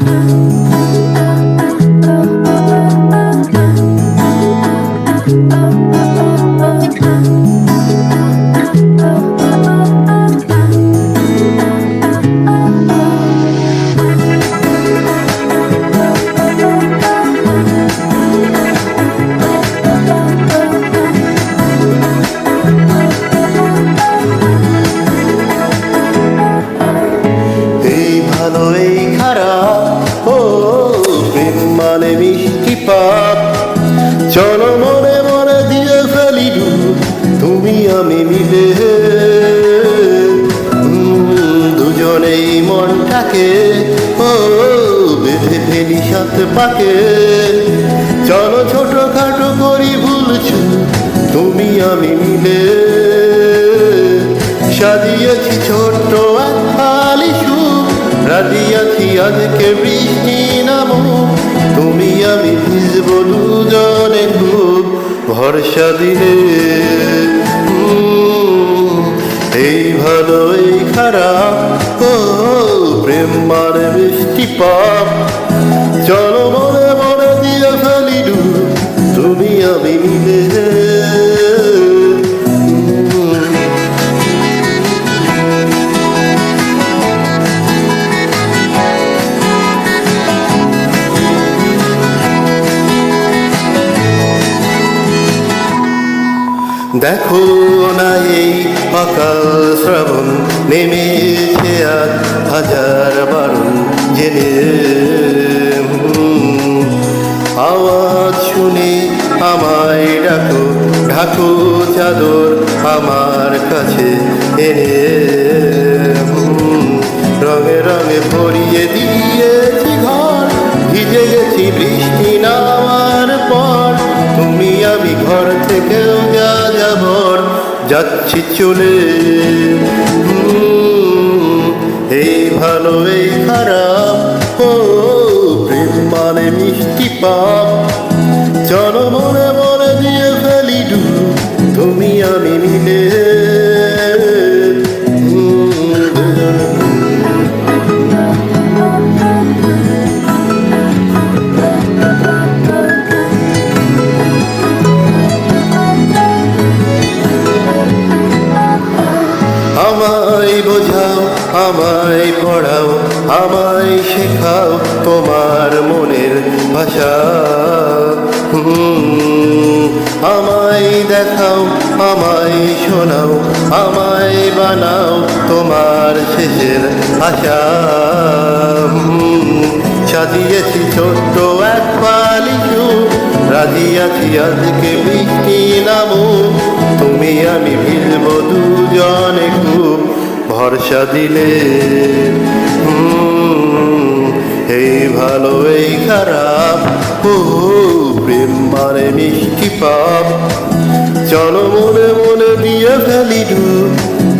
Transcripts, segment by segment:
এই আমি মিলে দুজনেই মনটাকে, ও, বেঁধে ফেলি সাত পাকে। চলো ছোট খাটো করি ভুলছু তুমি আমি মিলে। সাজিয়েছি ছোট্ট এক খালি রাজিয়াছি আজকে বৃষ্টি নামো তুমি আমি ভিজব দুজনে খুব ভরসা দিলে। এই ভালো এই খারাপ। ও প্রেম মানে বৃষ্টি পাপ। দেখো না এই অকাল শ্রাবণ, নেমেছে আজ হাজার বারণ, জেনে আওয়াজ শুনে আমায় ডাকো, ঢাকো চাদর আমার কাছে, এনে রঙে রঙে ভরিয়ে দিয়েছি ঘর ভিজে গেছি বৃষ্টি নামার পর, তুমি আমি ঘর থেকেও যাচ্ছি চলে। এই ভালো এই খারাপ ও প্রেম মানে মিষ্টি পাপ আমায় পড়াও, আমায় শেখাও তোমার মনের ভাষা। আমায় দেখাও, আমায় শোনাও, আমায় বানাও তোমার শেষের আশা। সাজিয়েছি ছোট্ট এক পালিশু রাজি আছি আজকে বৃষ্টি নামো। তুমি আমি ভিজব দুজনে খুব ভরসা দিলে এই ভালো, এই খারাপ ও প্রেম মানে মিষ্টি পাপ। চলো মনে মনে দিয়ে ফেলি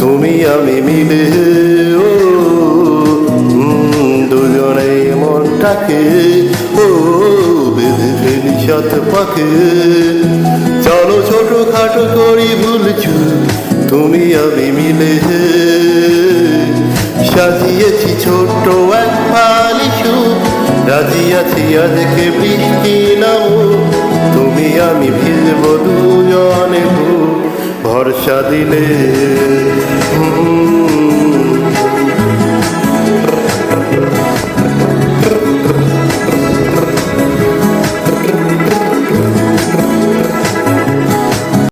তুমি আমি মিলে, ও দুজনে মনটাকে, ও, বেঁধে ফেলি সাথে পাকে। চলো ছোট খাটো করি ভুলছু তুমি আমি মিলে সাজিয়েছি ছোট্ট এক পালিশু রাজি আছি আজকে বৃষ্টি নামু। তুমি আমি ভিজব দুজনে ভরসা দিলে। হুম।